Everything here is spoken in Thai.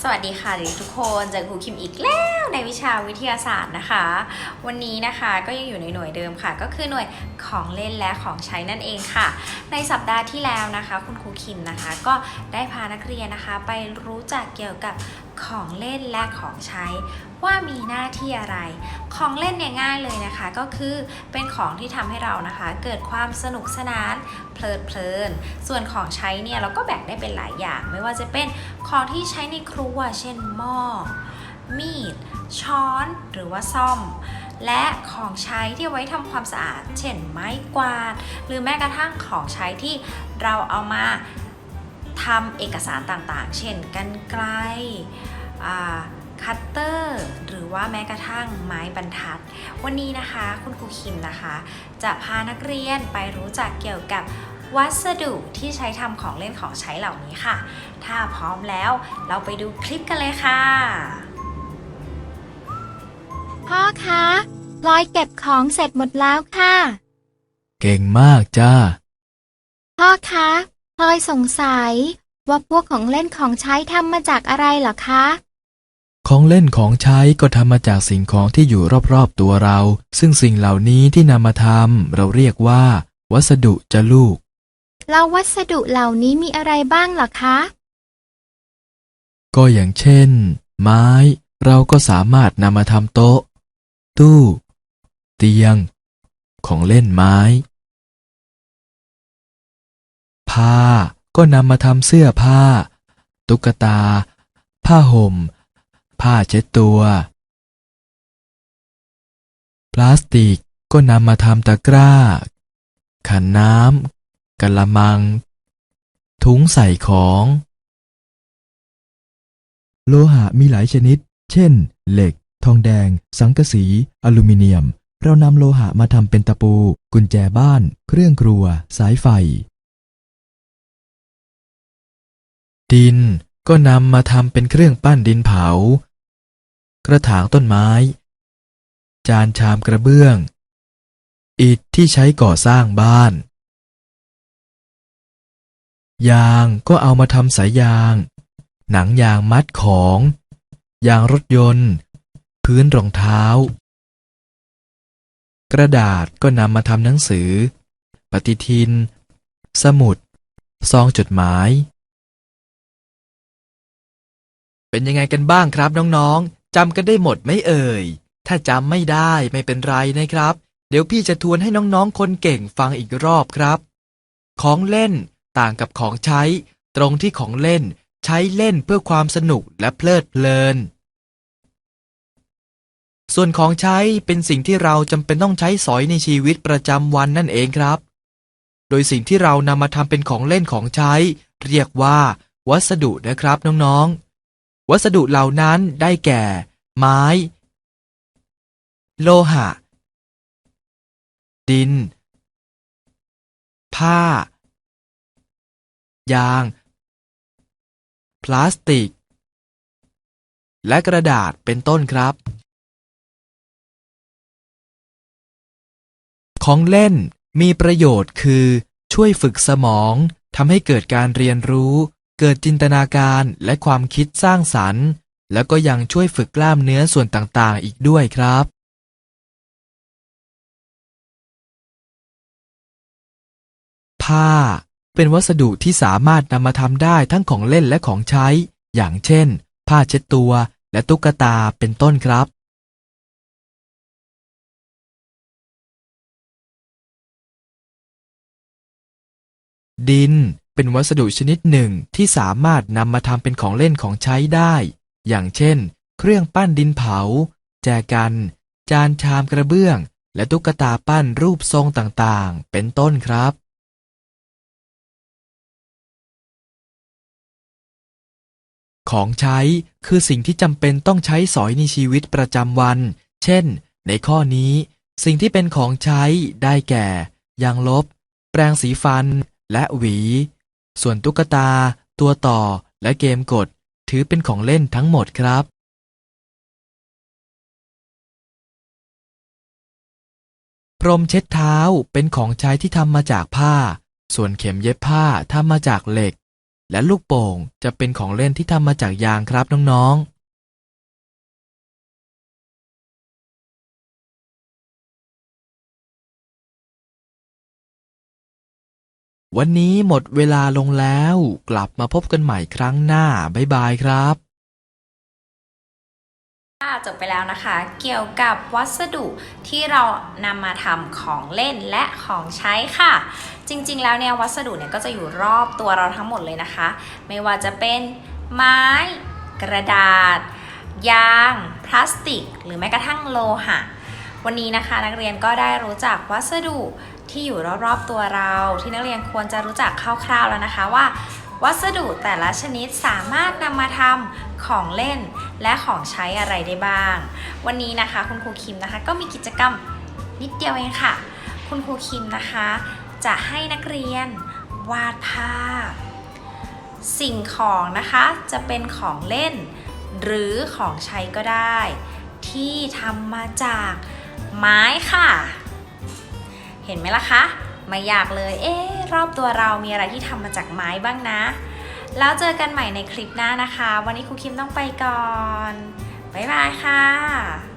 สวัสดีค่ะทุกคนเจอครูคิมอีกแล้วในวิชาวิทยาศาสตร์นะคะ วันนี้นะคะก็ยังอยู่ในหน่วยเดิมค่ะ ก็คือหน่วย ของเล่นและของใช้นั่นเองค่ะ ในสัปดาห์ที่แล้วนะคะ คุณครูคิมนะคะ ก็ได้พานักเรียนนะคะไปรู้จักเกี่ยวกับของเล่นและของใช้ว่ามีหน้าที่อะไร ของเล่นเนี่ยง่ายเลยนะคะ ก็คือเป็นของที่ทำให้เรานะคะ เกิดความสนุกสนานเพลิดเพลิน ส่วนของใช้เนี่ยเราก็แบ่งได้เป็นหลายอย่าง ไม่ว่าจะเป็นของที่ใช้ในครัว เช่นหม้อมีด ช้อน หรือว่าซ่อม และของใช้ที่ไว้ทำความสะอาด เช่นไม้กวาด หรือแม้กระทั่งของใช้ที่เราเอามาทำเอกสารต่างๆ เช่นกันไกลอ่คัตเตอร์หรือว่าแม้กระทั่งไม้บรรทัด วันนี้นะคะคุณครูคิมนะคะ จะพานักเรียนไปรู้จักเกี่ยวกับวัสดุที่ใช้ทำของเล่นของใช้เหล่านี้ค่ะ ถ้าพร้อมแล้วเราไปดูคลิปกันเลยค่ะ พ่อคะพลอยเก็บของเสร็จหมดแล้วค่ะ เก่งมากจ้า พ่อคะพลอยสงสัย ว่าพวกของเล่นของใช้ทำมาจากอะไรเหรอคะ ของเล่นของใช้ก็ทำมาจากสิ่งของที่อยู่รอบๆตัวเรา ซึ่งสิ่งเหล่านี้ที่นำมาทำเราเรียกว่า วัสดุจะลูก แล้ววัสดุเหล่านี้มีอะไรบ้างเหรอคะ ก็อย่างเช่น ไม้ เราก็สามารถนำมาทำโต๊ะ ตู้ เตียง ของเล่นไม้ ผ้าก็นำมาทำเสื้อผ้า ตุ๊กตา ผ้าห่ม ผ้าเช็ดตัว พลาสติกก็นำมาทำตะกร้า ขันน้ำกละมัง ถุงใส่ของ โลหะมีหลายชนิด เช่น เหล็ก ทองแดง สังกะสี อลูมิเนียม เรานำโลหะมาทำเป็นตะปู กุญแจบ้าน เครื่องครัว สายไฟ ดินก็นำมาทำเป็นเครื่องปั้นดินเผา กระถางต้นไม้ จานชามกระเบื้อง อิฐที่ใช้ก่อสร้างบ้าน ยางก็เอามาทำสายยาง หนังยางมัดของ ยางรถยนต์ พื้นรองเท้า กระดาษก็นำมาทำหนังสือ ปฏิทิน สมุด ซองจดหมาย เป็นยังไงกันบ้างครับน้องๆจำกันได้หมดไหมเอ่ย ถ้าจำไม่ได้ไม่เป็นไรนะครับ เดี๋ยวพี่จะทวนให้น้องๆคนเก่งฟังอีกรอบครับ ของเล่นต่างกับของใช้ ตรงที่ของเล่น ใช้เล่นเพื่อความสนุกและเพลิดเพลิน ส่วนของใช้เป็นสิ่งที่เราจำเป็นต้องใช้สอยในชีวิตประจำวันนั่นเองครับ โดยสิ่งที่เรานำมาทำเป็นของเล่นของใช้ เรียกว่า วัสดุนะครับน้องๆ วัสดุเหล่านั้นได้แก่ ไม้ โลหะ ดิน ผ้า ยาง พลาสติก และกระดาษเป็นต้นครับ ของเล่นมีประโยชน์คือ ช่วยฝึกสมองทำให้เกิดการเรียนรู้ เกิดจินตนาการและความคิดสร้างสรรค์ แล้วก็ยังช่วยฝึกกล้ามเนื้อส่วนต่างๆ อีกด้วยครับ ผ้า เป็นวัสดุที่สามารถนำมาทำได้ทั้งของเล่นและของใช้ อย่างเช่น ผ้าเช็ดตัวและตุ๊กตาเป็นต้นครับ ดิน เป็นวัสดุชนิดหนึ่งที่สามารถนำมาทำเป็นของเล่นของใช้ได้ อย่างเช่น เครื่องปั้นดินเผา แจกัน จานชามกระเบื้อง และตุ๊กตาปั้นรูปทรงต่างๆ เป็นต้นครับ ของใช้คือสิ่งที่จำเป็นต้องใช้สอยในชีวิตประจำวัน เช่น ในข้อนี้ สิ่งที่เป็นของใช้ได้แก่ ยางลบ แปรงสีฟัน และหวี ส่วนตุ๊กตา ตัวต่อ และเกมกด ถือเป็นของเล่นทั้งหมดครับ พรมเช็ดเท้าเป็นของใช้ที่ทำมาจากผ้า ส่วนเข็มเย็บผ้าทำมาจากเหล็ก และลูกโป่งจะเป็นของเล่นที่ทำมาจากยางครับน้องๆ วันนี้หมดเวลาลงแล้ว กลับมาพบกันใหม่ครั้งหน้า บ๊ายบายครับจบไปแล้วนะคะ เกี่ยวกับวัสดุที่เรานำมาทำของเล่นและของใช้ค่ะ จริงๆ แล้วเนี่ยวัสดุเนี่ยก็จะอยู่รอบตัวเราทั้งหมดเลยนะคะ ไม่ว่าจะเป็นไม้ กระดาษ ยาง พลาสติก หรือแม้กระทั่งโลหะ วันนี้นะคะนักเรียนก็ได้รู้จักวัสดุที่อยู่รอบๆตัวเรา ที่นักเรียนควรจะรู้จักคร่าวๆแล้วนะคะว่า วัสดุแต่ละชนิดสามารถนำมาทำของเล่นและของใช้อะไรได้บ้าง วันนี้นะคะคุณครูคิมนะคะ ก็มีกิจกรรมนิดเดียวเองค่ะ คุณครูคิมนะคะ จะให้นักเรียนวาดภาพ สิ่งของนะคะจะเป็นของเล่น หรือของใช้ก็ได้ ที่ทำมาจาก ไม้ค่ะ เห็นไหมล่ะคะ ไม่อยากเลย เอ๊ะรอบตัวเรามีอะไรที่ทำมาจากไม้บ้างนะ แล้วเจอกันใหม่ในคลิปหน้านะคะ วันนี้ครูคิมต้องไปก่อน บ๊ายบายค่ะ